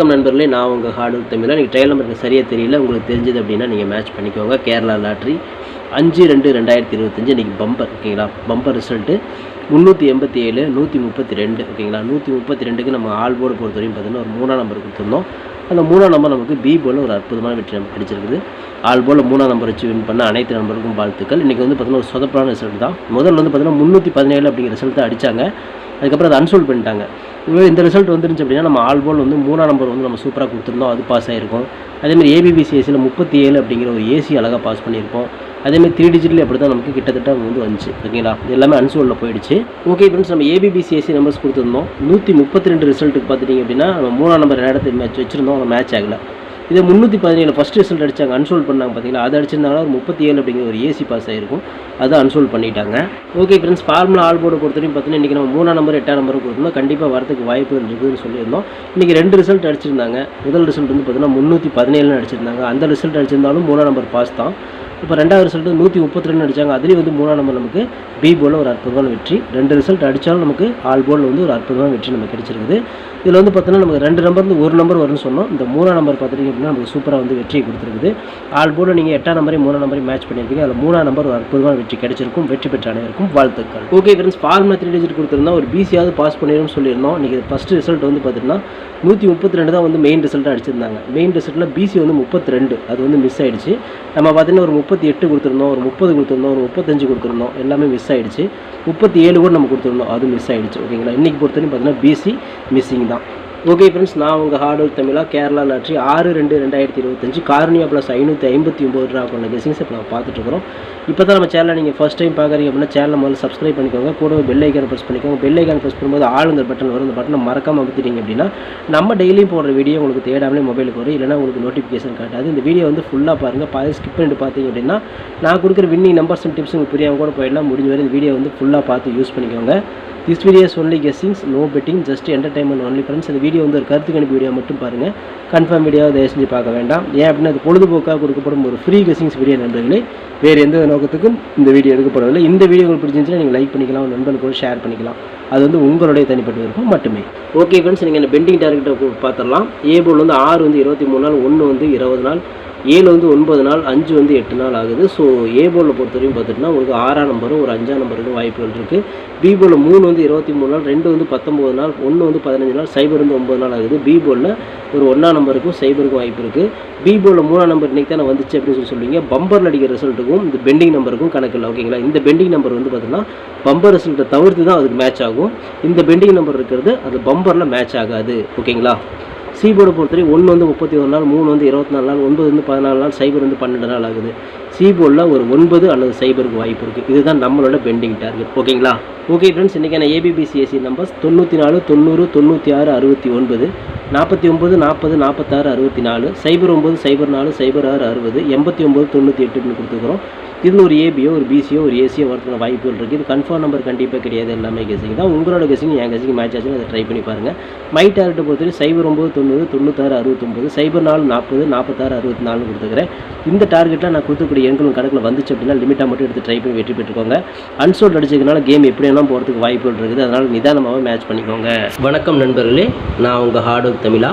வணக்கம் நண்பர்களே நான் உங்கள் ஹார்டு தமிழா நீங்கள் ட்ரையல் நம்பருக்கு சரியாக தெரியல உங்களுக்கு தெரிஞ்சது அப்படின்னா நீங்கள் மேட்ச் பண்ணிக்கோங்க. கேரளா லாட்ரி அஞ்சு ரெண்டு ரெண்டாயிரத்தி இருபத்தஞ்சு இன்றைக்கி பம்பர் ஓகேங்களா? பம்பர் ரிசல்ட்டு முந்நூற்றி எண்பத்தி ஏழு நூற்றி முப்பத்தி ரெண்டு ஓகேங்களா? நூற்றி முப்பத்தி ரெண்டுக்கு நம்ம ஆல் போர்டு பொறுத்த வரையும் பார்த்தீங்கன்னா ஒரு மூணாம் நம்பர் கொடுத்துருந்தோம். அந்த மூணாம் நம்பர் நமக்கு பி போலில் ஒரு அற்புதமான வெற்றி நமக்கு கிடைச்சிருக்குது. ஆல் போல் மூணாம் நம்பர் வச்சு வின் பண்ண அனைத்து நம்பருக்கும் வாழ்த்துக்கள். இன்றைக்கி வந்து பார்த்தீங்கன்னா ஒரு சொதப்பான ரிசல்ட் தான். முதல்ல வந்து பார்த்தீங்கன்னா முந்நூற்றி பதினேழு அப்படிங்கிற ரிசல்ட்டை அடித்தாங்க அதுக்கப்புறம் அதை அன்சோல்ட் பண்ணிட்டாங்க. இந்த ரிசல்ட் வந்துருந்துச்சு அப்படின்னா நம்ம ஆல் போல் வந்து மூணாம் நம்பர் வந்து நம்ம சூப்பராக கொடுத்துருந்தோம். அது பாஸ் ஆகிருக்கும் அதேமாதிரி ஏபிபிசிஎஸ்சியில் முப்பத்தி ஏழு அப்படிங்கிற ஒரு ஏசி அழகாக பாஸ் பண்ணியிருப்போம். அதேமாதிரி த்ரீ டிஜிட்டில் அப்படி தான் நமக்கு கிட்டத்தட்ட வந்து வந்துச்சு. ஓகேங்களா இது எல்லாமே அன்சோலில் போயிடுச்சு. ஓகே ஃப்ரெண்ட்ஸ் நம்ம ஏபிபிசிஎஸ்சி நம்பர்ஸ் கொடுத்துருந்தோம். நூற்றி முப்பத்தி ரெண்டு ரிசல்ட்டுக்கு பார்த்துட்டிங்க அப்படின்னா நம்ம மூணாம் நம்பர் இடத்து மேட்ச் வச்சுருந்தோம். அந்த மேட்ச் ஆகலை. இதே முந்நூற்றி பதினேழு ஃபஸ்ட் ரிசல்ட் அடிச்சாங்க. அன்சோல் பண்ணாங்க பார்த்தீங்களா அது அடிச்சிருந்தாங்கன்னா ஒரு முப்பத்தி ஏழு அப்படிங்கிற ஒரு ஏசி பாஸ் ஆகிருக்கும் அதை அன்சோல் பண்ணிட்டாங்க. Okay friends formula all board பொறுத்தவரைக்கும் பார்த்தீங்கன்னா இன்றைக்கி நம்ம மூணாம் நம்பர் எட்டாம் நம்பர் கொடுத்தோம்னா கண்டிப்பாக வரதுக்கு வாய்ப்பு இருக்குதுன்னு சொல்லியிருந்தோம். இன்றைக்கி ரெண்டு ரிசல்ட் அடிச்சிருந்தாங்க. முதல் ரிசல்ட் வந்து பார்த்தீங்கன்னா முந்நூற்றி பதினேழுன்னு அடிச்சிருந்தாங்க. அந்த ரிசல்ட் அடிச்சிருந்தாலும் மூணாம் நம்பர் பாஸ் தான். இப்போ ரெண்டாவது ரிசல்ட் நூற்றி முப்பத்தி ரெண்டு அடித்தாங்க அதுலேயும் வந்து மூணாம் நம்பர் நமக்கு பி போலில் ஒரு அற்புதமான வெற்றி. ரெண்டு ரிசல்ட் அடித்தாலும் நமக்கு ஆல் போலில் வந்து ஒரு அற்புதமான வெற்றி நமக்கு கிடைச்சிருக்குது. இதில் வந்து பார்த்தீங்கன்னா நமக்கு ரெண்டு நம்பர் வந்து ஒரு நம்பர் வரும்னு சொன்னோம். இந்த மூணாம் நம்பர் பார்த்துட்டிங்க அப்படின்னா நமக்கு சூப்பராக வந்து வெற்றியை கொடுத்துருக்குது. ஆல் போர்டில் நீங்கள் எட்டாம் நம்பரையும் மூணாம் நம்பரையும் மேட்ச் பண்ணியிருக்கீங்க. அதில் மூணாம் நம்பர் ஒரு அற்புதமான வெற்றி கிடைச்சிருக்கும். வெற்றி பெற்ற அனைவருக்கும் வாழ்த்துக்கள். Okay friends formula three digit கொடுத்துருந்தா ஒரு பிசியாவது பாஸ் பண்ணிடும்னு சொல்லியிருந்தோம். இன்றைக்கி ஃபஸ்ட்டு ரிசல்ட் வந்து பார்த்தீங்கன்னா நூற்றி முப்பத்தி ரெண்டு தான் வந்து மெயின் ரிசல்ட்டாக அடிச்சிருந்தாங்க. மெயின் ரிசல்ட்டில் பிசி வந்து முப்பத்தி ரெண்டு அது வந்து மிஸ் ஆகிடுச்சு நம்ம பார்த்தீங்கன்னா ஒரு முப்பத்தி எட்டு கொடுத்துருந்தோம் ஒரு முப்பது கொடுத்துருந்தோம் ஒரு முப்பத்தஞ்சு கொடுத்துருந்தோம் எல்லாமே மிஸ் ஆகிடுச்சு முப்பத்தி ஏழு கூட நம்ம கொடுத்துருந்தோம் அது மிஸ் ஆகிடுச்சு ஓகேங்களா இன்றைக்கி பொறுத்தவரைக்கும் பார்த்தீங்கன்னா பிசி மிஸ்ஸிங் தான். ஓகே ஃப்ரெண்ட்ஸ் நான் உங்கள் ஹார்ட் ஒர்க் தமிழா கேரளா லாட்ரி ஆறு ரெண்டு ரெண்டாயிரத்தி இருபத்தஞ்சு கார்னியா ப்ளஸ் ஐநூற்றி ஐம்பத்தி ஒம்பது ரூபா கொண்ட கெசிங்ஸ் இப்போ நம்ம பார்த்துட்ருக்குறோம் இப்போ தான் நம்ம சேனலை நீங்கள் ஃபஸ்ட் டைம் பார்க்குறீங்க அப்படின்னா சேனலை முதல்ல சப்ஸ்கிரைப் பண்ணிக்கோங்க. கூட பெல் ஐக்கான் ப்ரெஸ் பண்ணிக்கோங்க. பெல் ஐக்கான் ப்ரெஸ் பண்ணும்போது ஆளுங்கிற பட்டன் வரும் அந்த பட்டனை மறக்காமல் அமுத்திட்டீங்க அப்படின்னா நம்ம டெய்லியும் போடுற வீடியோ உங்களுக்கு தேடாமலே மொபைலுக்கு வரும். இல்லைனா உங்களுக்கு நோட்டிஃபிகேஷன் காட்டாது. இந்த வீடியோ வந்து ஃபுல்லாக பாருங்கள் பாதி ஸ்கிப் பண்ணிட்டு பார்த்தீங்க அப்படின்னா நான் கொடுக்குற வின்னிங் நம்பர்ஸ் அண்ட் டிப்ஸ் உங்களுக்கு புரியாமல் கூட போயிடலாம். முடிஞ்ச வரை இந்த வீடியோ வந்து ஃபுல்லாக பார்த்து யூஸ் பண்ணிக்கோங்க. This videos only guessings no betting just entertainment only friends இந்த வீடியோ வந்து ஒரு கருத்து கணிப்பு வீடியோ மட்டும் பாருங்கள் கன்ஃபார்ம் வீடியோ தயவு செஞ்சு பார்க்க வேண்டாம். ஏன் அப்படின்னா அது பொழுதுபோக்காக கொடுக்கப்படும் ஒரு ஃப்ரீ கெஸிங்ஸ் வீடியோ நண்பர்களே. வேறு எந்த நோக்கத்துக்கும் இந்த வீடியோ எடுக்கப்படவில்லை. இந்த வீடியோ உங்களுக்கு பிடிச்சிருந்துச்சுன்னா நீங்கள் லைக் பண்ணிக்கலாம் நண்பர்களுக்கு ஷேர் பண்ணிக்கலாம். அது வந்து உங்களுடைய தனிப்பட்ட விருப்பம் மட்டுமே. ஓகே ஃப்ரெண்ட்ஸ் நீங்கள் இந்த பெண்டிங் டார்கெட்டை பார்த்துடலாம். ஏ போல் வந்து ஆறு வந்து இருபத்தி மூணு நாள் ஒன்று வந்து இருபது நாள். ஏழு வந்து ஒன்பது நாள் அஞ்சு வந்து எட்டு நாள் ஆகுது. ஸோ ஏ போலில் பொறுத்த வரைக்கும் பார்த்துட்டுனா உங்களுக்கு ஆறாம் நம்பரும் ஒரு அஞ்சாம் நம்பருக்கும் வாய்ப்புகள் இருக்குது பி போலில் மூணு வந்து இருபத்தி மூணு நாள் ரெண்டு வந்து பத்தொம்போது நாள் ஒன்று வந்து பதினஞ்சு நாள் சைபர் வந்து ஒம்பது நாள் ஆகுது. பி போலில் ஒரு ஒன்றாம் நம்பருக்கும் சைபருக்கும் வாய்ப்பு இருக்குது பி போலில் மூணாம் நம்பர் இன்றைக்கி தானே வந்துச்சு அப்படின்னு சொல்லி சொல்லுவீங்க பம்பரில் அடிக்கிற ரிசல்ட்டுக்கும் இந்த பெண்டிங் நம்பருக்கும் கணக்கு இல்லை ஓகேங்களா இந்த பெண்டிங் நம்பர் வந்து பார்த்தீங்கன்னா பம்பர் ரிசல்ட்டை தவிர்த்து தான் அதுக்கு மேட்ச் ஆகும். இந்த பெண்டிங் நம்பர் இருக்கிறது அது பம்பரில் மேட்ச் ஆகாது ஓகேங்களா சிபோர்டை பொறுத்தவரை ஒன்று வந்து முப்பத்தி ஒரு நாள் மூணு வந்து இருபத்தி நாலு நாள் ஒன்பது வந்து பதினாலு நாள் சைபர் வந்து பன்னெண்டு நாள் ஆகுது. சிபோர்டில் ஒரு ஒன்பது அல்லது சைபருக்கு வாய்ப்பு இருக்குது இதுதான் நம்மளோட பெண்டிங் டார்கெட். ஓகேங்களா? ஓகே ஃப்ரெண்ட்ஸ் இன்றைக்கான ஏபிபிசிஎஸ்சி நம்பர்ஸ் தொண்ணூற்றி நாலு தொண்ணூறு தொண்ணூற்றி ஆறு அறுபத்தி ஒன்பது நாற்பத்தி ஒம்பது நாற்பது நாற்பத்தாறு அறுபத்தி நாலு சைபர் ஒம்பது சைபர் நாலு சைபர் ஆறு அறுபது எண்பத்தி ஒம்பது தொண்ணூற்றி எட்டுன்னு கொடுத்துக்கிறோம் இதில் ஒரு ஏபியோ ஒரு பிசியோ ஒரு ஏசியோ வரதுக்கான வாய்ப்புகள் இருக்குது இது கன்ஃபார்ம் நம்பர் கண்டிப்பாக கிடையாது எல்லாமே கெஸிங் தான். உங்களோட கெஸிங் என் கெஸிங் மேட்ச் ஆச்சுன்னு அதை ட்ரை பண்ணி பாருங்கள் மை டார்கெட்டை பொறுத்தவரை சைபர் ஒம்பது தொண்ணூறு தொண்ணூத்தாறு அறுபத்தொம்பது சைபர் நாலு நாற்பது நாற்பத்தாறு அறுபத்தி நாலு கொடுத்துக்கிறேன் இந்த டார்கெட்டில் நான் கொடுத்துக்கூடிய எண்களும் கணக்கில் வந்துச்சு அப்படின்னா லிமிட்டாக மட்டும் எடுத்து ட்ரை பண்ணி வெற்றி பெற்றுக்கோங்க. அன்சோல்ட் அடிச்சதுனால கேம் எப்படி வேணாலும் போகிறதுக்கு வாய்ப்புகள் இருக்குது. அதனால் நிதானமாக மேட்ச் பண்ணிக்கோங்க. வணக்கம் நண்பர்களே. நான் உங்கள் ஹார்ட் ஒர்க் தமிழா.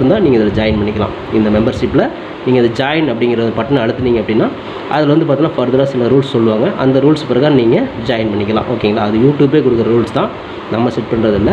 இருந்தால் நீங்கள் இதில் ஜாயின் பண்ணிக்கலாம். இந்த மெம்பர்ஷிப்பில் நீங்கள் இதை ஜாயின் அப்படிங்கிற பட்டனை அழுத்துனீங்க அப்படின்னா அதில் வந்து பார்த்தீங்கன்னா ஃபர்தராக சில ரூல்ஸ் சொல்லுவாங்க. அந்த ரூல்ஸ் பிறகு நீங்கள் ஜாயின் பண்ணிக்கலாம். ஓகேங்களா? அது யூடியூப்பே கொடுக்குற ரூல்ஸ் தான். நம்ம செட் பண்ணுறதில்ல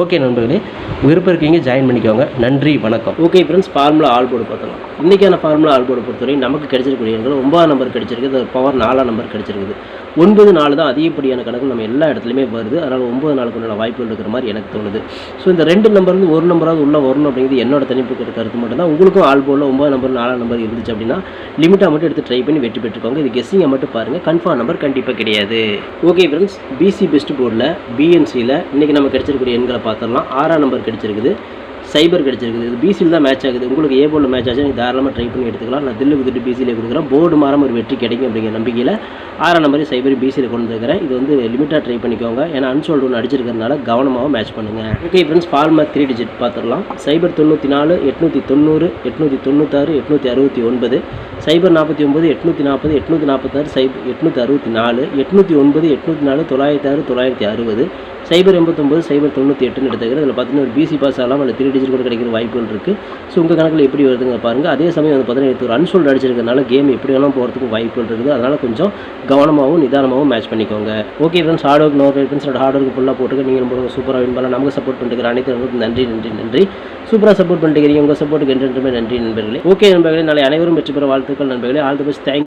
ஓகே நண்பர்களே விருப்பம் இருக்கீங்க ஜாயின் பண்ணிக்கோங்க. நன்றி வணக்கம். Okay friends formula all board பார்த்தலாம் இன்றைக்கான ஃபார்முலா ஆல் போர்டு பொறுத்தவரை நமக்கு கிடைச்சிருக்கக்கூடிய எண்கள் ஒன்பதாம் நம்பர் கிடைச்சிருக்குது பவர் நாலாம் நம்பர் கிடைச்சிருக்குது. ஒன்பது நாள் தான் அதிகப்படியான கணக்கு நம்ம எல்லா இடத்துலையுமே வருது. அதனால் ஒன்பது நாளுக்கு உண்டான வாய்ப்புகள் இருக்கிற மாதிரி எனக்கு தோணுது. ஸோ இந்த ரெண்டு நம்பர் வந்து ஒரு நம்பராவது உள்ளே வரணும் அப்படிங்கிறது என்னோட தனிப்பட்ட கருத்து மட்டும் தான். உங்களுக்கும் ஆல் போர்டில் ஒன்பது நம்பர் நாலாம் நம்பர் இருந்துச்சு அப்படின்னா லிமிட்டாக மட்டும் எடுத்து ட்ரை பண்ணி வெற்றி பெற்றுக்கோங்க. இது கெஸ்ஸிங்கை மட்டும் பாருங்கள் கன்ஃபார்ம் நம்பர் கண்டிப்பாக கிடையாது. ஓகே ஃப்ரெண்ட்ஸ் பிசி பெஸ்ட் போர்டில் பிஎன்சியில் இன்றைக்கி நம்ம கிடைச்சிருக்கிற எண்கள் பார்த்துடலாம் ஆறாம் நம்பர் கிடைச்சிருக்குது. சைபர் கிடச்சிருக்குது. இது பிசியில் தான் மேட்ச் ஆகுது. உங்களுக்கு ஏ போர்டில் மேட்ச் ஆச்சு நீங்கள் தாராளமாக ட்ரை பண்ணி எடுத்துக்கலாம். நான் தில்லு குதிட்டு பிசியில் கொடுக்குறேன். போர்டு மாறாம ஒரு வெற்றி கிடைக்கும் அப்படிங்கிற நம்பிக்கையில் ஆறாம் நம்பர் சைபர் பிசியில் கொண்டு வந்துருக்கிறேன். இது வந்து லிமிட்டாக ட்ரை பண்ணிக்கோங்க. ஏன்னா அன்சோல்டு ஒன்று அடிச்சிருக்கிறதுனால கவனமாகவும் மேட்ச் பண்ணுங்கள் okay friends formula three digit பார்த்துடலாம் சைபர் தொண்ணூற்றி நாலு எட்நூற்றி தொண்ணூறு எட்நூற்றி தொண்ணூத்தாறு எட்நூற்றி அறுபத்தி ஒன்பது. சைபர் நாற்பத்தி ஒம்பது எட்நூற்றி நாற்பது எட்நூற்றி நாற்பத்தாறு சைபர் எட்நூற்றி அறுபத்தி நாலு எட்நூற்றி ஒன்பது எட்நூற்றி நாலு தொள்ளாயிரத்தி ஆறு தொள்ளாயிரத்தி அறுபது. சைபர் எண்பத்தொம்பது சைபர் தொண்ணூற்றி எட்டுன்னு எடுத்துக்கிறேன் இதில் பார்த்தீங்கன்னா ஒரு பிசி பாஸ் ஆகலாம் அல்ல த்ரீ டிஜிட் கூட கிடைக்கிற வாய்ப்புகள் இருக்குது ஸோ உங்கள் கணக்கில் எப்படி வருதுங்க பாருங்கள் அதே சமயம் வந்து பார்த்தீங்கன்னா ஒரு அன்சோல்டு அடிச்சிருக்கனால கேம் எப்படி வேணாலும் போகிறதுக்கு வாய்ப்புகள் இருக்குது. அதனால் கொஞ்சம் கவனமாகவும் நிதானமாகவும் மேட்ச் பண்ணிக்கோங்க. Okay friends hard work no friends hard work ஃபுல்லாக போட்டுக்க. நீங்கள் ரொம்ப சூப்பராக வின் பண்ணலாம் நமக்கு சப்போர்ட் பண்ணிட்டு அனைத்து நன்றி நன்றி நன்றி. சூப்பராக சப்போர்ட் பண்ணிட்டு உங்கள் சப்போர்ட்டுக்கு என்றென்றுமே நன்றி நண்பர்களே. ஓகே நண்பர்களே நாளை அனைவரும் வெற்றி பெற வாழ்த்துக்கள் நண்பர்களே. All the best thank